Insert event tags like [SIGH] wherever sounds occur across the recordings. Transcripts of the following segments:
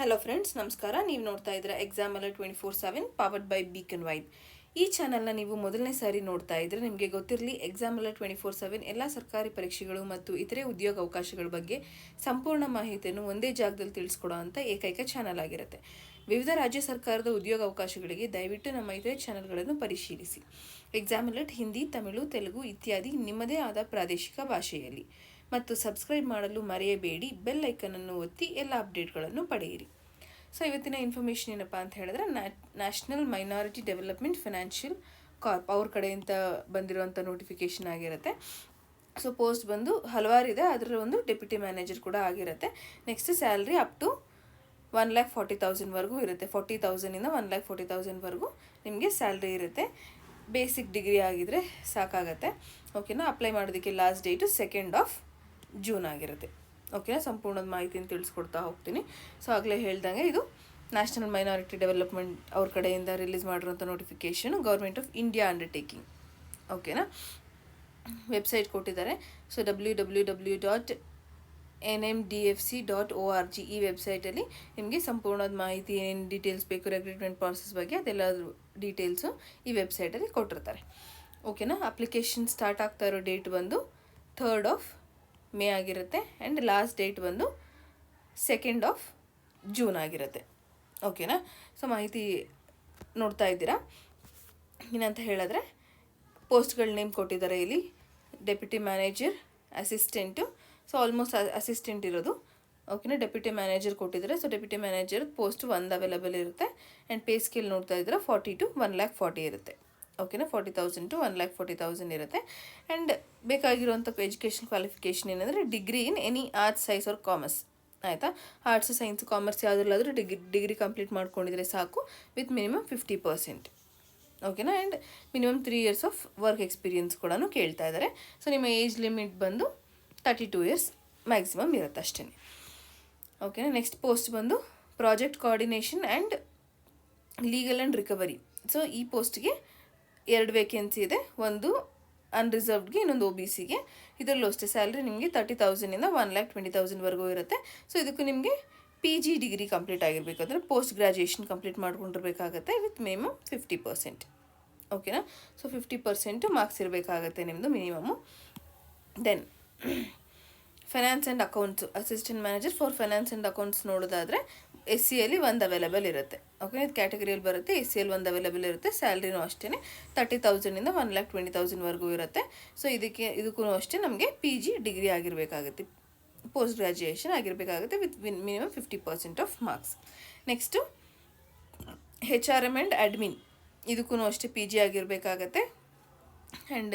Hello friends ನಮಸ್ಕಾರ. ನೀವು ನೋಡ್ತಾ ಇದ್ದೀರಾ ಎಕ್ಸಾಮ್ ಅಲ್ಲ twenty four seven powered by beacon vibe ಈ ಚಾನಲ್ನ ನೀವು ಮೊದಲನೇ ಸಾರಿ ನೋಡ್ತಾ ಇದ್ರೆ ನಿಮಗೆ ಗೊತ್ತಿರಲಿ ಎಕ್ಸಾಮ್ ಅಲ್ಲ ಟ್ವೆಂಟಿ ಫೋರ್ ಸೆವೆನ್ ಎಲ್ಲ ಸರ್ಕಾರಿ ಪರೀಕ್ಷೆಗಳು ಮತ್ತು ಇತರೆ ಉದ್ಯೋಗ ಅವಕಾಶಗಳ ಬಗ್ಗೆ ಸಂಪೂರ್ಣ ಮಾಹಿತಿಯನ್ನು ಒಂದೇ ಜಾಗದಲ್ಲಿ ತಿಳಿಸ್ಕೊಡೋ ಅಂತ ಏಕೈಕ ಚಾನಲ್ ಆಗಿರುತ್ತೆ. ವಿವಿಧ ರಾಜ್ಯ ಸರ್ಕಾರದ ಉದ್ಯೋಗ ಅವಕಾಶಗಳಿಗೆ ದಯವಿಟ್ಟು ನಮ್ಮ ಇತರೆ ಚಾನಲ್ಗಳನ್ನು ಪರಿಶೀಲಿಸಿ. ಎಕ್ಸಾಮ್ ಅಲರ್ಟ್ ಹಿಂದಿ, ತಮಿಳು, ತೆಲುಗು ಇತ್ಯಾದಿ ನಿಮ್ಮದೇ ಆದ ಪ್ರಾದೇಶಿಕ ಭಾಷೆಯಲ್ಲಿ. ಮತ್ತು ಸಬ್ಸ್ಕ್ರೈಬ್ ಮಾಡಲು ಮರೆಯಬೇಡಿ. ಬೆಲ್ ಐಕನನ್ನು ಒತ್ತಿ ಎಲ್ಲ ಅಪ್ಡೇಟ್ಗಳನ್ನು ಪಡೆಯಿರಿ. ಸೊ ಇವತ್ತಿನ ಇನ್ಫಾರ್ಮೇಷನ್ ಏನಪ್ಪ ಅಂತ ಹೇಳಿದ್ರೆ national minority development financial corp ಅವ್ರ ಕಡೆಯಿಂದ ಬಂದಿರುವಂಥ ನೋಟಿಫಿಕೇಷನ್ ಆಗಿರುತ್ತೆ. ಸೊ ಪೋಸ್ಟ್ ಬಂದು ಹಲವಾರಿದೆ. ಅದರ ಒಂದು ಡೆಪ್ಯೂಟಿ ಮ್ಯಾನೇಜರ್ ಕೂಡ ಆಗಿರುತ್ತೆ. Next salary up to one lakh forty ತೌಸಂಡ್ವರೆಗೂ ಇರುತ್ತೆ. ಫಾರ್ಟಿ ತೌಸಂಡಿಂದ ಒನ್ ಲ್ಯಾಕ್ ಫಾರ್ಟಿ ತೌಸಂಡ್ವರೆಗೂ ನಿಮಗೆ ಸ್ಯಾಲ್ರಿ ಇರುತ್ತೆ. ಬೇಸಿಕ್ ಡಿಗ್ರಿ ಆಗಿದ್ರೆ ಸಾಕಾಗತ್ತೆ. ಓಕೆನಾ ಅಪ್ಲೈ ಮಾಡೋದಕ್ಕೆ last date second of June ಆಗಿರುತ್ತೆ. ಓಕೆನಾ ಸಂಪೂರ್ಣದ ಮಾಹಿತಿನ ತಿಳಿಸ್ಕೊಡ್ತಾ ಹೋಗ್ತೀನಿ. ಸೊ ಆಗಲೇ ಹೇಳ್ದಂಗೆ ಇದು ನ್ಯಾಷನಲ್ ಮೈನಾರಿಟಿ ಡೆವಲಪ್ಮೆಂಟ್ ಅವ್ರ ಕಡೆಯಿಂದ ರಿಲೀಸ್ ಮಾಡಿರೋಂಥ notification government of India undertaking ಓಕೆನಾ ವೆಬ್ಸೈಟ್ ಕೊಟ್ಟಿದ್ದಾರೆ. So W W W dot N M D F C dot O R G ಈ ವೆಬ್ಸೈಟಲ್ಲಿ ನಿಮಗೆ ಸಂಪೂರ್ಣದ ಮಾಹಿತಿ, ಏನೇನು ಡೀಟೇಲ್ಸ್ ಬೇಕು ರೆಕ್ರೂಟ್ಮೆಂಟ್ ಪ್ರಾಸೆಸ್ ಬಗ್ಗೆ ಅದೆಲ್ಲ ಡೀಟೇಲ್ಸು ಈ ವೆಬ್ಸೈಟಲ್ಲಿ ಕೊಟ್ಟಿರ್ತಾರೆ. ಓಕೆನಾ ಅಪ್ಲಿಕೇಶನ್ ಸ್ಟಾರ್ಟ್ ಆಗ್ತಾ ಇರೋ ಡೇಟ್ ಬಂದು ಥರ್ಡ್ ಆಫ್ ಮೇ ಆಗಿರುತ್ತೆ ಆ್ಯಂಡ್ ಲಾಸ್ಟ್ ಡೇಟ್ ಬಂದು ಸೆಕೆಂಡ್ ಆಫ್ ಜೂನ್ ಆಗಿರುತ್ತೆ. ಓಕೆನಾ ಸೊ ಮಾಹಿತಿ ನೋಡ್ತಾ ಇದ್ದೀರಾ? ಏನಂತ ಹೇಳಿದ್ರೆ ಪೋಸ್ಟ್ಗಳ ನೇಮ್ ಕೊಟ್ಟಿದ್ದಾರೆ ಇಲ್ಲಿ. Deputy manager assistant so almost assistant ಇರೋದು. ಓಕೆನಾ ಡೆಪ್ಯೂಟಿ ಮ್ಯಾನೇಜರ್ ಕೊಟ್ಟಿದ್ದಾರೆ. ಸೊ ಡೆಪ್ಯೂಟಿ ಮ್ಯಾನೇಜರ್ ಪೋಸ್ಟ್ ಒಂದು ಅವೈಲೇಬಲ್ ಇರುತ್ತೆ. ಆ್ಯಂಡ್ ಪೇ ಸ್ಕೇಲ್ ನೋಡ್ತಾ ಇದ್ದೀರಾ forty two one lakh forty ಇರುತ್ತೆ. ಓಕೆನಾ? Forty thousand two one lakh forty thousand ಇರುತ್ತೆ. ಆ್ಯಂಡ್ ಬೇಕಾಗಿರುವಂಥ ಎಜುಕೇಷನ್ ಕ್ವಾಲಿಫಿಕೇಷನ್ ಏನಂದರೆ degree in any arts science or commerce ಆಯಿತಾ? ಆರ್ಟ್ಸ್ ಸೈನ್ಸ್ ಕಾಮರ್ಸ್ ಯಾವುದ್ರಲ್ಲಾದರೂ ಡಿಗ್ರಿ ಡಿಗ್ರಿ ಕಂಪ್ಲೀಟ್ ಮಾಡ್ಕೊಂಡಿದ್ರೆ ಸಾಕು ವಿತ್ ಮಿನಿಮಮ್ ಫಿಫ್ಟಿ ಪರ್ಸೆಂಟ್ ಓಕೆನಾ? And minimum three years of work experience ಕೂಡ ಕೇಳ್ತಾ ಇದ್ದಾರೆ. ಸೊ ನಿಮ್ಮ ಏಜ್ ಲಿಮಿಟ್ ಬಂದು ತರ್ಟಿ ಟೂ ಇಯರ್ಸ್ ಮ್ಯಾಕ್ಸಿಮಮ್ ಇರುತ್ತೆ ಅಷ್ಟೇ ಓಕೆನಾ? ನೆಕ್ಸ್ಟ್ ಪೋಸ್ಟ್ ಬಂದು project coordination and legal and recovery so ಈ ಪೋಸ್ಟ್ಗೆ ಎರಡು ವೇಕೆನ್ಸಿ ಇದೆ. ಒಂದು ಅನ್ರಿಸರ್ವ್ಡ್ಗೆ ಇನ್ನೊಂದು ಒ ಬಿ ಸಿಗೆ ಇದರಲ್ಲೂ ಅಷ್ಟೇ ಸ್ಯಾಲ್ರಿ ನಿಮಗೆ ತರ್ಟಿ ತೌಸಂಡಿಂದ ಒನ್ ಲ್ಯಾಕ್ ಟ್ವೆಂಟಿ ತೌಸಂಡ್ವರೆಗೂ ಇರುತ್ತೆ. ಸೊ ಇದಕ್ಕೂ ನಿಮಗೆ ಪಿ ಜಿ ಡಿಗ್ರಿ ಕಂಪ್ಲೀಟ್ ಆಗಿರಬೇಕು. ಅಂದರೆ ಪೋಸ್ಟ್ ಗ್ರ್ಯಾಜುಯೇಷನ್ ಕಂಪ್ಲೀಟ್ ಮಾಡ್ಕೊಂಡಿರ್ಬೇಕಾಗತ್ತೆ ವಿತ್ ಮಿನಿಮಮ್ ಫಿಫ್ಟಿ ಪರ್ಸೆಂಟ್ ಓಕೆನಾ ಸೊ ಫಿಫ್ಟಿ ಪರ್ಸೆಂಟು ಮಾರ್ಕ್ಸ್ ಇರಬೇಕಾಗತ್ತೆ ನಿಮ್ಮದು minimum then finance and accounts assistant manager for finance and accounts ನೋಡೋದಾದರೆ ಎಸ್ ಸಿಯಲ್ಲಿ ಒಂದು ಅವೈಲೇಬಲ್ ಇರುತ್ತೆ. ಓಕೆ ಇದು ಕ್ಯಾಟಗರಿಯಲ್ಲಿ ಬರುತ್ತೆ. ಎಸ್ ಸಿಯಲ್ಲಿ ಒಂದು ಅವೈಲೇಬಲ್ ಇರುತ್ತೆ. ಸ್ಯಾಲ್ರಿನೂ ಅಷ್ಟೇ ತರ್ಟಿ ತೌಸಂಡಿಂದ ಒನ್ ಲ್ಯಾಕ್ ಟ್ವೆಂಟಿ ತೌಸಂಡ್ವರೆಗೂ ಇರುತ್ತೆ. ಸೊ ಇದಕ್ಕೆ, ಇದಕ್ಕೂ ಅಷ್ಟೇ ನಮಗೆ ಪಿ ಜಿ ಡಿಗ್ರಿ ಆಗಿರಬೇಕಾಗುತ್ತೆ. Post graduation ಆಗಿರಬೇಕಾಗುತ್ತೆ with win minimum fifty percent of marks next H R M and admin ಇದಕ್ಕೂ ಅಷ್ಟೇ ಪಿ ಜಿ ಆಗಿರಬೇಕಾಗತ್ತೆ. ಆ್ಯಂಡ್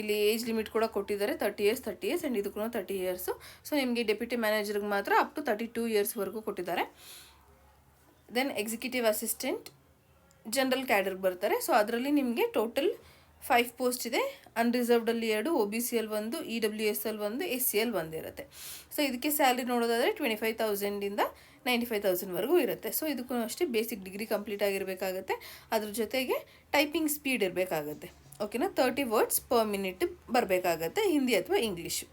ಇಲ್ಲಿ ಏಜ್ ಲಿಮಿಟ್ ಕೂಡ ಕೊಟ್ಟಿದ್ದಾರೆ. Thirty years thirty years and ಇದಕ್ಕೂ ತರ್ಟಿ ಇಯರ್ಸು ಸೊ ನಿಮಗೆ deputy ಮ್ಯಾನೇಜರ್ಗೆ ಮಾತ್ರ ಅಪ್ ಟು ತರ್ಟಿ ಟೂ ಇಯರ್ಸ್ವರೆಗೂ ಕೊಟ್ಟಿದ್ದಾರೆ. ದೆನ್ ಎಕ್ಸಿಕ್ಯೂಟಿವ್ ಅಸಿಸ್ಟೆಂಟ್ ಜನರಲ್ ಕ್ಯಾಡರ್ಗೆ ಬರ್ತಾರೆ. ಸೊ ಅದರಲ್ಲಿ ನಿಮಗೆ ಟೋಟಲ್ ಫೈವ್ ಪೋಸ್ಟ್ ಇದೆ. ಅನ್ರಿಸರ್ವ್ಡಲ್ಲಿ ಎರಡು ಒ ಬಿ ಸಿ ಎಲ್ ಒಂದು ಇ ಡಬ್ಲ್ಯೂ ಎಸ್ ಎಲ್ ಒಂದು ಎಸ್ ಸಿ ಎಲ್ ಒಂದು ಇರುತ್ತೆ. ಸೊ ಇದಕ್ಕೆ ಸ್ಯಾಲ್ರಿ ನೋಡೋದಾದರೆ ಟ್ವೆಂಟಿ ಫೈವ್ ತೌಸಂಡಿಂದ ನೈಂಟಿ ಫೈವ್ ತೌಸಂಡ್ವರೆಗೂ ಇರುತ್ತೆ. ಸೊ ಇದಕ್ಕೂ ಅಷ್ಟೇ ಬೇಸಿಕ್ ಡಿಗ್ರಿ ಕಂಪ್ಲೀಟ್ ಆಗಿರಬೇಕಾಗತ್ತೆ. ಅದ್ರ ಜೊತೆಗೆ ಟೈಪಿಂಗ್ ಸ್ಪೀಡ್ ಇರಬೇಕಾಗತ್ತೆ. ಓಕೆನಾ ತರ್ಟಿ ವರ್ಡ್ಸ್ ಪರ್ ಮಿನಿಟ್ ಬರಬೇಕಾಗತ್ತೆ, ಹಿಂದಿ ಅಥವಾ ಇಂಗ್ಲೀಷು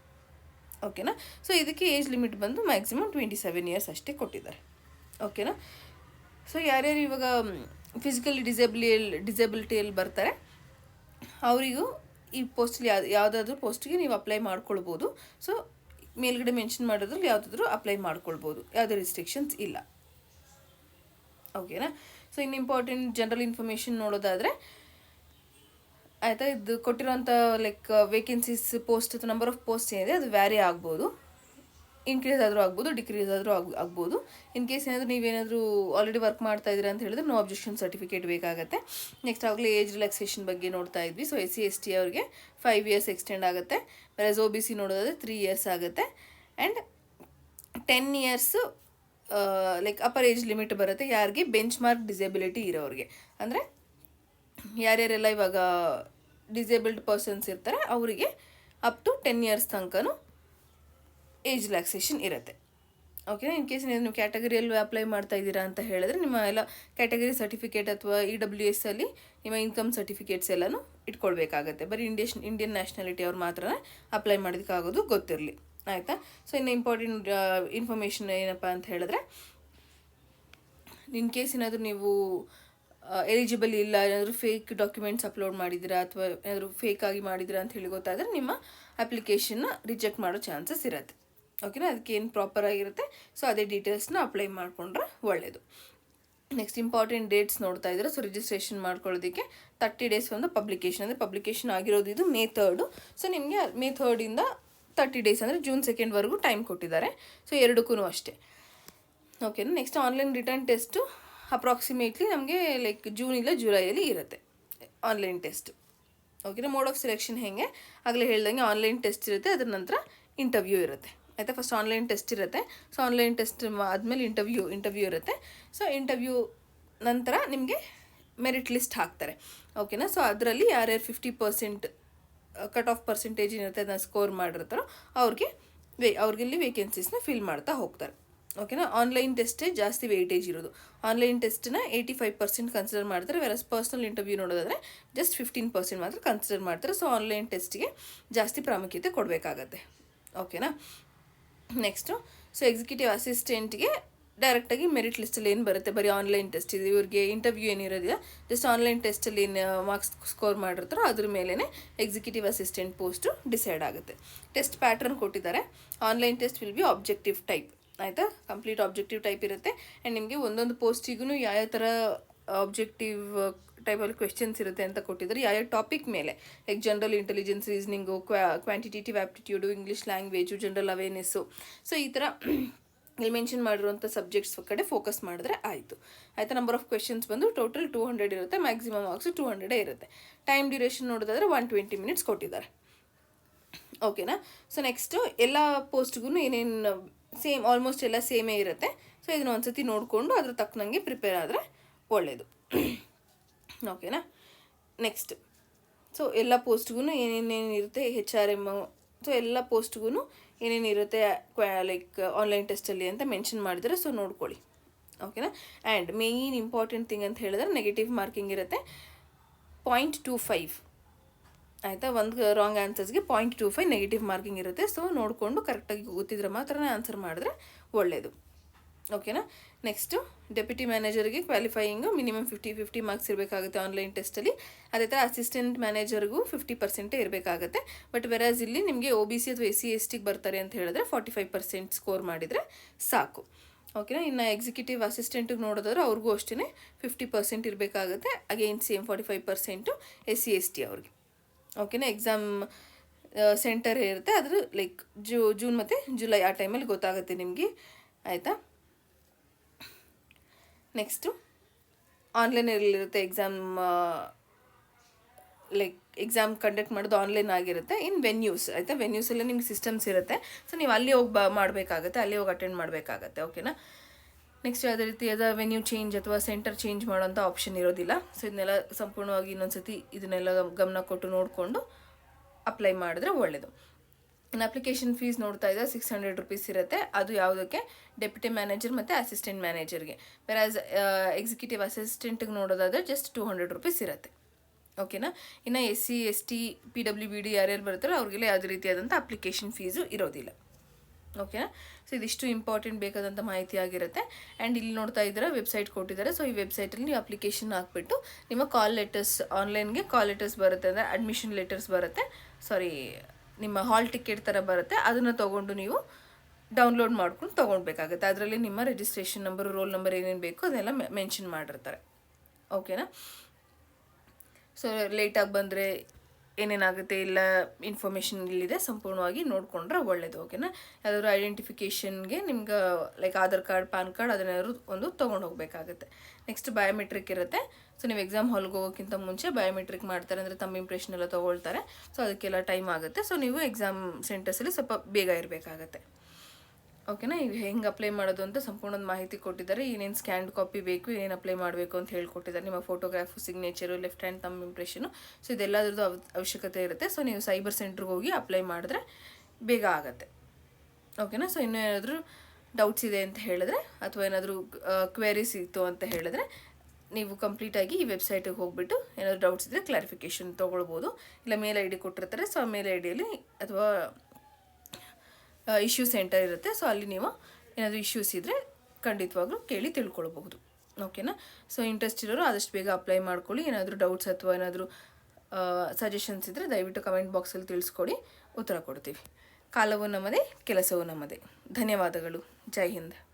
ಓಕೆನಾ ಸೊ ಇದಕ್ಕೆ ಏಜ್ ಲಿಮಿಟ್ ಬಂದು ಮ್ಯಾಕ್ಸಿಮಮ್ ಟ್ವೆಂಟಿ ಸೆವೆನ್ ಇಯರ್ಸ್ ಅಷ್ಟೇ ಕೊಟ್ಟಿದ್ದಾರೆ. ಓಕೆನಾ ಸೊ ಯಾರ್ಯಾರು ಇವಾಗ ಫಿಸಿಕಲಿ ಡಿಸೇಬಿಲಿ ಡಿಸೇಬಿಲಿಟಿಯಲ್ಲಿ ಬರ್ತಾರೆ, ಅವರಿಗೂ ಈ ಪೋಸ್ಟಲ್ಲಿ ಯಾವ, ಯಾವುದಾದ್ರೂ ಪೋಸ್ಟಿಗೆ ನೀವು ಅಪ್ಲೈ ಮಾಡ್ಕೊಳ್ಬೋದು. ಸೊ ಮೇಲ್ಗಡೆ ಮೆನ್ಷನ್ ಮಾಡೋದ್ರಲ್ಲಿ ಯಾವುದಾದ್ರೂ ಅಪ್ಲೈ ಮಾಡ್ಕೊಳ್ಬೋದು. ಯಾವುದೇ ರಿಸ್ಟ್ರಿಕ್ಷನ್ಸ್ ಇಲ್ಲ. ಓಕೆನಾ ಸೊ ಇನ್ನು ಇಂಪಾರ್ಟೆಂಟ್ ಜನರಲ್ ಇನ್ಫಾರ್ಮೇಷನ್ ನೋಡೋದಾದರೆ, ಆಯಿತಾ? ಇದು ಕೊಟ್ಟಿರೋಂಥ ಲೈಕ್ ವೇಕೆನ್ಸೀಸ್ ಪೋಸ್ಟ್ ಅಥವಾ ನಂಬರ್ ಆಫ್ ಪೋಸ್ಟ್ ಏನಿದೆ, ಅದು ವ್ಯಾರಿ ಆಗ್ಬೋದು. ಇನ್ಕ್ರೀಸ್ ಆದರೂ ಆಗ್ಬೋದು ಡಿಕ್ರೀಸ್ ಆದರೂ ಆಗ್, ಆಗ್ಬೋದು. ಇನ್ ಕೇಸ್ ಏನಾದರೂ ನೀವೇನಾದರೂ ಆಲ್ರೆಡಿ ವರ್ಕ್ ಮಾಡ್ತಾ ಇದ್ದೀರಾ ಅಂತ ಹೇಳಿದ್ರೆ ನೋ ಅಬ್ಜೆಕ್ಷನ್ ಸರ್ಟಿಫಿಕೇಟ್ ಬೇಕಾಗುತ್ತೆ. ನೆಕ್ಸ್ಟ್ ಆಗಲೇ ಏಜ್ ರಿಲ್ಯಾಕ್ಸೇಷನ್ ಬಗ್ಗೆ ನೋಡ್ತಾ ಇದ್ವಿ. So S C S T ಅವ್ರಿಗೆ ಫೈವ್ ಇಯರ್ಸ್ ಎಕ್ಸ್ಟೆಂಡ್ ಆಗುತ್ತೆ. ವೆರಸ್ ಒ ಬಿ ಸಿ ನೋಡೋದಾದ್ರೆ ತ್ರೀ ಇಯರ್ಸ್ ಆಗುತ್ತೆ. And ten years like upper age limit ಬರುತ್ತೆ. ಯಾರಿಗೆ? ಬೆಂಚ್ ಮಾರ್ಕ್ ಡಿಸೇಬಿಲಿಟಿ ಇರೋರಿಗೆ ಅಂದರೆ ಯಾರ್ಯಾರೆಲ್ಲ ಇವಾಗ ಡಿಸೇಬಲ್ಡ್ ಪರ್ಸನ್ಸ್ ಇರ್ತಾರೆ, ಅವರಿಗೆ ಅಪ್ ಟು ಟೆನ್ ಇಯರ್ಸ್ ತನಕನೂ ಏಜ್ ರಿಲ್ಯಾಕ್ಸೇಷನ್ ಇರುತ್ತೆ. ಓಕೆನಾ ಇನ್ ಕೇಸ್ ನೀವು ಕ್ಯಾಟಗರಿಯಲ್ಲಿ ಅಪ್ಲೈ ಮಾಡ್ತಾ ಇದ್ದೀರಾ ಅಂತ ಹೇಳಿದ್ರೆ ನಿಮ್ಮ ಎಲ್ಲ ಕ್ಯಾಟಗರಿ ಸರ್ಟಿಫಿಕೇಟ್ ಅಥವಾ ಇ ಡಬ್ಲ್ಯೂ ಎಸ್ ಅಲ್ಲಿ ನಿಮ್ಮ ಇನ್ಕಮ್ ಸರ್ಟಿಫಿಕೇಟ್ಸ್ ಎಲ್ಲನೂ ಇಟ್ಕೊಳ್ಬೇಕಾಗತ್ತೆ. ಬರೀ ಇಂಡಿಯನ್ ಇಂಡಿಯನ್ ನ್ಯಾಷನಾಲಿಟಿ ಅವ್ರು ಮಾತ್ರ ಅಪ್ಲೈ ಮಾಡೋದಕ್ಕಾಗೋದು ಗೊತ್ತಿರಲಿ. ಆಯಿತಾ? ಸೊ ಇನ್ನು ಇಂಪಾರ್ಟೆಂಟ್ ಇನ್ಫಾರ್ಮೇಷನ್ ಏನಪ್ಪ ಅಂತ ಹೇಳಿದ್ರೆ ಇನ್ ಕೇಸ್ ಏನಾದರೂ ನೀವು ಎಲಿಜಿಬಲ್ ಇಲ್ಲ, ಏನಾದರೂ ಫೇಕ್ ಡಾಕ್ಯುಮೆಂಟ್ಸ್ ಅಪ್ಲೋಡ್ ಮಾಡಿದ್ದೀರಾ ಅಥವಾ ಏನಾದರೂ ಫೇಕ್ ಆಗಿ ಮಾಡಿದ್ದೀರಾ ಅಂತ ಹೇಳಿ ಗೊತ್ತಾದರೆ ನಿಮ್ಮ ಅಪ್ಲಿಕೇಶನ್ನ ರಿಜೆಕ್ಟ್ ಮಾಡೋ ಚಾನ್ಸಸ್ ಇರುತ್ತೆ. ಓಕೆನಾ ಅದಕ್ಕೆ ಪ್ರಾಪರ್ ಆಗಿರುತ್ತೆ? ಸೊ ಅದೇ ಡೀಟೇಲ್ಸ್ನ ಅಪ್ಲೈ ಮಾಡಿಕೊಂಡ್ರೆ ಒಳ್ಳೆಯದು ನೆಕ್ಸ್ಟ್ ಇಂಪಾರ್ಟೆಂಟ್ ಡೇಟ್ಸ್ ನೋಡ್ತಾ ಇದ್ದೀರಾ ಸೊ ರಿಜಿಸ್ಟ್ರೇಷನ್ ಮಾಡ್ಕೊಳ್ಳೋದಕ್ಕೆ ತರ್ಟಿ ಡೇಸ್ ಒಂದು ಪಬ್ಲಿಕೇಶನ್ ಅಂದರೆ ಪಬ್ಲಿಕೇಶನ್ ಆಗಿರೋದು ಇದು ಮೇ ತರ್ಡು ಸೊ ನಿಮಗೆ ಮೇ ಥರ್ಡಿಂದ ತರ್ಟಿ ಡೇಸ್ ಅಂದರೆ ಜೂನ್ ಸೆಕೆಂಡ್ವರೆಗೂ ಟೈಮ್ ಕೊಟ್ಟಿದ್ದಾರೆ. ಸೊ ಎರಡಕ್ಕೂ ಅಷ್ಟೇ. ಓಕೆನಾ next online return test approximately ನಮಗೆ ಲೈಕ್ ಜೂನ್ ಇಲ್ಲ ಜುಲೈಯಲ್ಲಿ ಇರುತ್ತೆ. ಆನ್ಲೈನ್ ಟೆಸ್ಟ್ ಓಕೆನಾ ಮೋಡ್ ಆಫ್ ಸೆಲೆಕ್ಷನ್ ಹೇಗೆ? ಆಗಲೇ ಹೇಳ್ದಂಗೆ ಆನ್ಲೈನ್ ಟೆಸ್ಟ್ ಇರುತ್ತೆ, ಅದರ ನಂತರ ಇಂಟರ್ವ್ಯೂ ಇರುತ್ತೆ. ಆಯಿತಾ? ಫಸ್ಟ್ ಆನ್ಲೈನ್ ಟೆಸ್ಟ್ ಇರುತ್ತೆ. ಸೊ ಆನ್ಲೈನ್ ಟೆಸ್ಟ್ ಆದಮೇಲೆ ಇಂಟರ್ವ್ಯೂ ಇಂಟರ್ವ್ಯೂ ಇರುತ್ತೆ. ಸೊ ಇಂಟರ್ವ್ಯೂ ನಂತರ ನಿಮಗೆ ಮೆರಿಟ್ ಲಿಸ್ಟ್ ಹಾಕ್ತಾರೆ. ಓಕೆನಾ ಸೊ ಅದರಲ್ಲಿ ಯಾರ್ಯಾರು fifty percent cut off percentage ಏನಿರುತ್ತೆ ಅದನ್ನು ಸ್ಕೋರ್ ಮಾಡಿರ್ತಾರೋ, ಅವ್ರಿಗೆ ವೇ, ಅವ್ರಿಗಿಲ್ಲಿ ವೇಕೆನ್ಸೀಸ್ನ ಫಿಲ್ ಮಾಡ್ತಾ ಹೋಗ್ತಾರೆ. ಓಕೆನಾ ಆನ್ಲೈನ್ ಟೆಸ್ಟೇ ಜಾಸ್ತಿ ವೆಯ್ಟೇಜ್ ಇರೋದು. ಆನ್ಲೈನ್ ಟೆಸ್ಟನ್ನ ಏಯ್ಟಿ ಫೈವ್ ಪರ್ಸೆಂಟ್ ಕನ್ಸಿಡರ್ ಮಾಡ್ತಾರೆ. ವೆರಸ್ ಪರ್ಸ್ನಲ್ ಇಂಟರ್ವ್ಯೂ ನೋಡೋದಾದರೆ ಜಸ್ಟ್ ಫಿಫ್ಟೀನ್ ಪರ್ಸೆಂಟ್ ಮಾತ್ರ ಕನ್ಸಿಡರ್ ಮಾಡ್ತಾರೆ. ಸೊ ಆನ್ಲೈನ್ ಟೆಸ್ಟಿಗೆ ಜಾಸ್ತಿ ಪ್ರಾಮುಖ್ಯತೆ ಕೊಡಬೇಕಾಗತ್ತೆ. ಓಕೆನಾ ನೆಕ್ಸ್ಟು ಸೊ ಎಕ್ಸಿಕ್ಯೂಟಿವ್ ಅಸಿಸ್ಟೆಂಟ್ಗೆ ಡೈರೆಕ್ಟಾಗಿ ಮೆರಿಟ್ ಲಿಸ್ಟಲ್ಲಿ ಏನು ಬರುತ್ತೆ? ಬರೀ ಆನ್ಲೈನ್ ಟೆಸ್ಟ್ ಇದೆ ಇವ್ರಿಗೆ ಇಂಟರ್ವ್ಯೂ ಏನಿರೋದಿಲ್ಲ ಜಸ್ಟ್ ಆನ್ಲೈನ್ ಟೆಸ್ಟಲ್ಲಿ ಏನು ಮಾರ್ಕ್ಸ್ ಸ್ಕೋರ್ ಮಾಡಿರ್ತಾರೋ ಅದ್ರ ಮೇಲೇ ಎಕ್ಸಿಕ್ಯೂಟಿವ್ ಅಸಿಸ್ಟೆಂಟ್ ಪೋಸ್ಟು ಡಿಸೈಡ್ ಆಗುತ್ತೆ. ಟೆಸ್ಟ್ ಪ್ಯಾಟ್ರನ್ ಕೊಟ್ಟಿದ್ದಾರೆ. Online test will be objective type ಆಯಿತಾ? ಕಂಪ್ಲೀಟ್ ಆಬ್ಜೆಕ್ಟಿವ್ ಟೈಪ್ ಇರುತ್ತೆ. ಆ್ಯಂಡ್ ನಿಮಗೆ ಒಂದೊಂದು ಪೋಸ್ಟಿಗೂ ಯಾವ ಥರ ಆಬ್ಜೆಕ್ಟಿವ್ ಟೈಪಲ್ಲಿ ಕ್ವೆಶನ್ಸ್ ಇರುತ್ತೆ ಅಂತ ಕೊಟ್ಟಿದ್ದಾರೆ. ಯಾವ ಟಾಪಿಕ್ ಮೇಲೆ? Like general intelligence reasoning qua quantitative aptitude English language general awareness so ಈ ಥರ [CLEARS THROAT] ಇಲ್ಲಿ ಮೆನ್ಷನ್ ಮಾಡಿರುವಂಥ ಸಬ್ಜೆಕ್ಟ್ಸ್ ಕಡೆ ಫೋಕಸ್ ಮಾಡಿದ್ರೆ ಆಯಿತು. ಆಯಿತಾ? ನಂಬರ್ ಆಫ್ ಕ್ವೆಶನ್ಸ್ ಬಂದು ಟೋಟಲ್ ಟೂ ಹಂಡ್ರೆಡ್ ಇರುತ್ತೆ ಮ್ಯಾಕ್ಸಿಮಮ್ ಮಾರ್ಕ್ಸ್ ಟೂ ಹಂಡ್ರೆಡೇ ಇರುತ್ತೆ. ಟೈಮ್ ಡ್ಯೂರೇಷನ್ ನೋಡೋದಾದ್ರೆ ಒನ್ ಟ್ವೆಂಟಿ ಮಿನಿಟ್ಸ್ ಕೊಟ್ಟಿದ್ದಾರೆ. ಓಕೆನಾ ಸೊ ನೆಕ್ಸ್ಟು ಎಲ್ಲ ಪೋಸ್ಟ್ಗೂ ಏನೇನು ಸೇಮ್ ಆಲ್ಮೋಸ್ಟ್ ಎಲ್ಲ ಸೇಮೇ ಇರುತ್ತೆ. ಸೊ ಇದನ್ನ ಒಂದ್ಸತಿ ನೋಡಿಕೊಂಡು ಅದ್ರ ತಕ್ಕನಂಗೆ ಪ್ರಿಪೇರ್ ಆದರೆ ಒಳ್ಳೆಯದು [CLEARS THROAT] ಓಕೆನಾ ನೆಕ್ಸ್ಟ್ ಸೊ ಎಲ್ಲ ಪೋಸ್ಟ್ಗೂ ಏನೇನೇನಿರುತ್ತೆ ಹೆಚ್ ಆರ್ ಎಂ ಸೊ ಎಲ್ಲ ಪೋಸ್ಟ್ಗೂ ಏನೇನಿರುತ್ತೆ ಕ್ವಾ ಲೈಕ್ ಆನ್ಲೈನ್ ಟೆಸ್ಟಲ್ಲಿ ಅಂತ ಮೆನ್ಷನ್ ಮಾಡಿದರೆ ಸೊ ನೋಡ್ಕೊಳ್ಳಿ ಓಕೆನಾ ಆ್ಯಂಡ್ ಮೇಯ್ನ್ ಇಂಪಾರ್ಟೆಂಟ್ ಥಿಂಗ್ ಅಂತ ಹೇಳಿದ್ರೆ ನೆಗೆಟಿವ್ ಮಾರ್ಕಿಂಗ್ ಇರುತ್ತೆ ಪಾಯಿಂಟ್ ಟೂ ಫೈವ್ ಆಯಿತಾ ಒಂದು wrong ಆನ್ಸರ್ಸ್ಗೆ point two five negative marking ಇರುತ್ತೆ ಸೊ ನೋಡಿಕೊಂಡು ಕರೆಕ್ಟಾಗಿ ಗೊತ್ತಿದ್ರೆ ಮಾತ್ರ ಆನ್ಸರ್ ಮಾಡಿದ್ರೆ ಒಳ್ಳೆಯದು ಓಕೆನಾ next deputy ಮ್ಯಾನೇಜರ್ಗೆ qualifying minimum fifty fifty marks ಇರಬೇಕಾಗುತ್ತೆ ಆನ್ಲೈನ್ ಟೆಸ್ಟಲ್ಲಿ ಅದೇ ಥರ ಅಸಿಸ್ಟೆಂಟ್ ಮ್ಯಾನೇಜರ್ಗೂ ಫಿಫ್ಟಿ ಪರ್ಸೆಂಟೇ ಇರಬೇಕಾಗುತ್ತೆ. ಬಟ್ ವೆರಾಸ್ ಇಲ್ಲಿ ನಿಮಗೆ ಒ ಬಿ ಸಿ ಅಥವಾ ಎಸ್ ಸಿ ಎಸ್ ಟಿಗೆ ಬರ್ತಾರೆ ಅಂತ ಹೇಳಿದ್ರೆ ಫಾರ್ಟಿ ಫೈವ್ ಪರ್ಸೆಂಟ್ ಸ್ಕೋರ್ ಮಾಡಿದರೆ ಸಾಕು. ಓಕೆನಾ ಇನ್ನು ಎಕ್ಸಿಕ್ಯೂಟಿವ್ ಅಸಿಸ್ಟೆಂಟಿಗೆ ನೋಡಿದ್ರೆ ಅವ್ರಿಗೂ ಅಷ್ಟೇ ಫಿಫ್ಟಿ ಪರ್ಸೆಂಟ್ ಇರಬೇಕಾಗುತ್ತೆ. Again same forty five percent S C S T ಅವ್ರಿಗೆ ಓಕೆನಾ ಎಕ್ಸಾಮ್ ಸೆಂಟರ್ ಇರುತ್ತೆ. ಅದ್ರ ಲೈಕ್ ಜೂ ಜೂನ್ ಮತ್ತು ಜುಲೈ ಆ ಟೈಮಲ್ಲಿ ಗೊತ್ತಾಗುತ್ತೆ ನಿಮಗೆ. ಆಯಿತಾ? ನೆಕ್ಸ್ಟು ಆನ್ಲೈನಲ್ಲಿರುತ್ತೆ ಎಕ್ಸಾಮ್ ಲೈಕ್ ಎಕ್ಸಾಮ್ ಕಂಡಕ್ಟ್ ಮಾಡೋದು ಆನ್ಲೈನ್ ಆಗಿರುತ್ತೆ, ಇನ್ ವೆನ್ಯೂಸ್, ಆಯಿತಾ? ವೆನ್ಯೂಸಲ್ಲಿ ನಿಮ್ಗೆ ಸಿಸ್ಟಮ್ಸ್ ಇರುತ್ತೆ. ಸೊ ನೀವು ಅಲ್ಲಿ ಹೋಗಿ ಬ, ಮಾಡಬೇಕಾಗತ್ತೆ, ಅಲ್ಲಿ ಹೋಗಿ ಅಟೆಂಡ್ ಮಾಡಬೇಕಾಗತ್ತೆ, ಓಕೆನಾ? ನೆಕ್ಸ್ಟ್ ಯಾವುದೇ ರೀತಿಯಾದ ವೆನ್ಯೂ ಚೇಂಜ್ ಅಥವಾ ಸೆಂಟರ್ ಚೇಂಜ್ ಮಾಡೋಂಥ ಆಪ್ಷನ್ ಇರೋದಿಲ್ಲ. ಸೊ ಇದನ್ನೆಲ್ಲ ಸಂಪೂರ್ಣವಾಗಿ ಇನ್ನೊಂದು ಸತಿ ಇದನ್ನೆಲ್ಲ ಗಮನ ಕೊಟ್ಟು ನೋಡಿಕೊಂಡು ಅಪ್ಲೈ ಮಾಡಿದ್ರೆ ಒಳ್ಳೆಯದು ಇನ್ನು ಅಪ್ಲಿಕೇಶನ್ ಫೀಸ್ ನೋಡ್ತಾ ಇದ್ದರೆ ಸಿಕ್ಸ್ ಹಂಡ್ರೆಡ್ ರುಪೀಸ್ ಇರುತ್ತೆ. ಅದು ಯಾವುದಕ್ಕೆ? ಡೆಪ್ಯೂಟಿ ಮ್ಯಾನೇಜರ್ ಮತ್ತು ಅಸಿಸ್ಟೆಂಟ್ ಮ್ಯಾನೇಜರ್ಗೆ ವೆರಾಸ್ ಎಕ್ಸಿಕ್ಯೂಟಿವ್ ಅಸಿಸ್ಟೆಂಟಿಗೆ ನೋಡೋದಾದರೆ ಜಸ್ಟ್ ಟೂ ಹಂಡ್ರೆಡ್ ರುಪೀಸ್ ಇರುತ್ತೆ. ಓಕೆನಾ ಇನ್ನು S C S T P W B D ಯಾರ್ಯಾರು ಬರ್ತಾರೋ ಅವ್ರಿಗೆಲ್ಲ ಯಾವುದೇ ರೀತಿಯಾದಂಥ ಅಪ್ಲಿಕೇಶನ್ ಫೀಸು ಇರೋದಿಲ್ಲ. ಓಕೆನಾ ಸೊ ಇದಿಷ್ಟು ಇಂಪಾರ್ಟೆಂಟ್ ಬೇಕಾದಂಥ ಮಾಹಿತಿ ಆಗಿರುತ್ತೆ. ಆ್ಯಂಡ್ ಇಲ್ಲಿ ನೋಡ್ತಾ ಇದ್ದೀರಾ ವೆಬ್ಸೈಟ್ ಕೊಟ್ಟಿದ್ದಾರೆ. ಸೊ ಈ ವೆಬ್ಸೈಟಲ್ಲಿ ನೀವು ಅಪ್ಲಿಕೇಶನ್ ಹಾಕ್ಬಿಟ್ಟು ನಿಮ್ಮ ಕಾಲ್ ಲೆಟರ್ಸ್ ಆನ್ಲೈನ್ಗೆ ಕಾಲ್ ಲೆಟರ್ಸ್ ಬರುತ್ತೆ ಅಂದರೆ ಅಡ್ಮಿಷನ್ ಲೆಟರ್ಸ್ ಬರುತ್ತೆ. ಸಾರಿ ನಿಮ್ಮ ಹಾಲ್ ಟಿಕೆಟ್ ಥರ ಬರುತ್ತೆ. ಅದನ್ನು ತೊಗೊಂಡು ನೀವು ಡೌನ್ಲೋಡ್ ಮಾಡ್ಕೊಂಡು ತೊಗೊಳ್ಬೇಕಾಗುತ್ತೆ ಅದರಲ್ಲಿ ನಿಮ್ಮ ರಿಜಿಸ್ಟ್ರೇಷನ್ ನಂಬರು ರೋಲ್ ನಂಬರ್ ಏನೇನು ಬೇಕೋ ಅದನ್ನೆಲ್ಲ ಮೆನ್ಷನ್ ಮಾಡಿರ್ತಾರೆ. ಓಕೆನಾ ಸೊ ಲೇಟಾಗಿ ಬಂದರೆ ಏನೇನಾಗುತ್ತೆ ಇಲ್ಲ ಇನ್ಫಾರ್ಮೇಷನ್ ಇಲ್ಲಿದೆ, ಸಂಪೂರ್ಣವಾಗಿ ನೋಡಿಕೊಂಡ್ರೆ ಒಳ್ಳೇದು ಓಕೆನಾ ಯಾವ್ದಾದ್ರು ಐಡೆಂಟಿಫಿಕೇಷನ್ಗೆ ನಿಮ್ಗೆ like Aadhaar card, PAN card ಅದನ್ನೇನಾದ್ರು ಒಂದು ತೊಗೊಂಡು ಹೋಗಬೇಕಾಗುತ್ತೆ. ನೆಕ್ಸ್ಟ್ ಬಯೋಮೆಟ್ರಿಕ್ ಇರುತ್ತೆ. ಸೊ ನೀವು ಎಕ್ಸಾಮ್ ಹಾಲ್ಗೆ ಹೋಗೋಕ್ಕಿಂತ ಮುಂಚೆ ಬಯೋಮೆಟ್ರಿಕ್ ಮಾಡ್ತಾರೆ, ಅಂದರೆ ತಮ್ಮ ಇಂಪ್ರೆಷನ್ ಎಲ್ಲ ತೊಗೊಳ್ತಾರೆ. ಸೊ ಅದಕ್ಕೆಲ್ಲ ಟೈಮ್ ಆಗುತ್ತೆ. ಸೊ ನೀವು ಎಕ್ಸಾಮ್ ಸೆಂಟರ್ಸಲ್ಲಿ ಸ್ವಲ್ಪ ಬೇಗ ಇರಬೇಕಾಗತ್ತೆ. ಓಕೆನಾ? ಈಗ ಹೆಂಗೆ ಅಪ್ಲೈ ಮಾಡೋದು ಅಂತ ಸಂಪೂರ್ಣ ಮಾಹಿತಿ ಕೊಟ್ಟಿದ್ದಾರೆ. ಏನೇನು ಸ್ಕ್ಯಾಂಡ್ ಕಾಪಿ ಬೇಕು, ಏನೇನು ಅಪ್ಲೈ ಮಾಡಬೇಕು ಅಂತ ಹೇಳ್ಕೊಟ್ಟಿದ್ದಾರೆ. ನಿಮ್ಮ ಫೋಟೋಗ್ರಾಫು ಸಿಗ್ನೇಚರು ಲೆಫ್ಟ್ ಹ್ಯಾಂಡ್ ತಮ್ಮ ಇಂಪ್ರೆಷನು ಸೊ ಇದೆಲ್ಲದ್ರದ್ದು ಅವ, ಅವಶ್ಯಕತೆ ಇರುತ್ತೆ. ಸೊ ನೀವು ಸೈಬರ್ ಸೆಂಟ್ರಿಗೆ ಹೋಗಿ ಅಪ್ಲೈ ಮಾಡಿದ್ರೆ ಬೇಗ ಆಗುತ್ತೆ. ಓಕೆನಾ? ಸೊ ಇನ್ನೂ ಏನಾದರೂ ಡೌಟ್ಸ್ ಇದೆ ಅಂತ ಹೇಳಿದ್ರೆ, ಅಥವಾ ಏನಾದರೂ ಕ್ವೆರೀಸ್ ಇತ್ತು ಅಂತ ಹೇಳಿದ್ರೆ, ನೀವು ಕಂಪ್ಲೀಟಾಗಿ ಈ ವೆಬ್ಸೈಟಿಗೆ ಹೋಗ್ಬಿಟ್ಟು ಏನಾದರೂ ಡೌಟ್ಸ್ ಇದ್ದರೆ ಕ್ಲಾರಿಫಿಕೇಷನ್ ತೊಗೊಳ್ಬೋದು. ಇಲ್ಲ ಮೇಲ್ ಐ ಡಿ ಕೊಟ್ಟಿರ್ತಾರೆ. ಸೊ ಆ ಮೇಲ್ ಐ ಡಿಯಲ್ಲಿ ಅಥವಾ ಇಶ್ಯೂ ಸೆಂಟರ್ ಇರುತ್ತೆ. ಸೊ ಅಲ್ಲಿ ನೀವು ಏನಾದರೂ ಇಶ್ಯೂಸ್ ಇದ್ದರೆ ಖಂಡಿತವಾಗ್ಲೂ ಕೇಳಿ ತಿಳ್ಕೊಳ್ಬಹುದು. ಓಕೆನಾ ಸೊ ಇಂಟ್ರೆಸ್ಟ್ ಇರೋರು ಆದಷ್ಟು ಬೇಗ ಅಪ್ಲೈ ಮಾಡ್ಕೊಳ್ಳಿ. ಏನಾದರೂ ಡೌಟ್ಸ್ ಅಥವಾ ಏನಾದರೂ ಸಜೆಷನ್ಸ್ ಇದ್ದರೆ ದಯವಿಟ್ಟು ಕಮೆಂಟ್ ಬಾಕ್ಸಲ್ಲಿ ತಿಳಿಸ್ಕೊಡಿ. ಉತ್ತರ ಕೊಡ್ತೀವಿ. ಕಾಲವೂ ನಮ್ಮದೇ, ಕೆಲಸವೂ ನಮ್ಮದೇ. ಧನ್ಯವಾದಗಳು. ಜೈ ಹಿಂದ್.